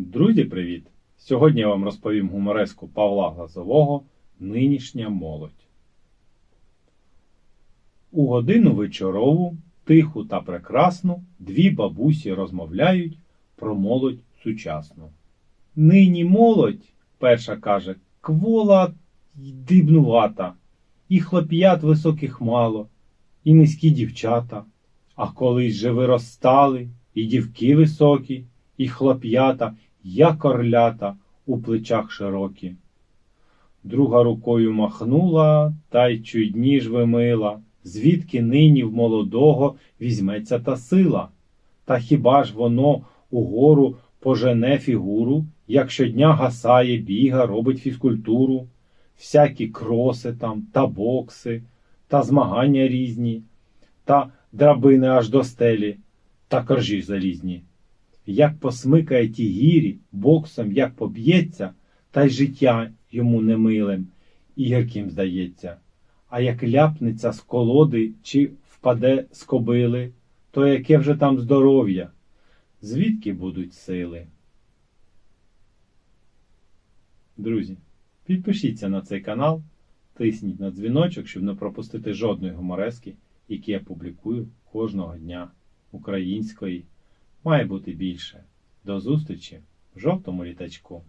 Друзі, привіт! Сьогодні я вам розповім гумореску Павла Глазового Нинішня молодь. У годину вечорову, тиху та прекрасну, дві бабусі розмовляють про молодь сучасну. Нині молодь, перша каже, квола й дибнувата, і хлоп'ят високих мало, і низькі дівчата. А колись же виростали, і дівки високі, і хлоп'ята, як орлята у плечах широкі. Друга рукою махнула, та й чудні ж вимила, звідки нині в молодого візьметься та сила. Та хіба ж воно угору пожене фігуру, як щодня гасає, біга, робить фізкультуру, всякі кроси там, та бокси, та змагання різні, та драбини аж до стелі, та коржі залізні. Як посмикає ті гірі, боксом як поб'ється, та й життя йому немилим і гірким здається. А як ляпнеться з колоди чи впаде з кобили, то яке вже там здоров'я? Звідки будуть сили? Друзі, підпишіться на цей канал, тисніть на дзвіночок, щоб не пропустити жодної гуморески, які я публікую кожного дня української. Має бути більше. До зустрічі в жовтому літачку.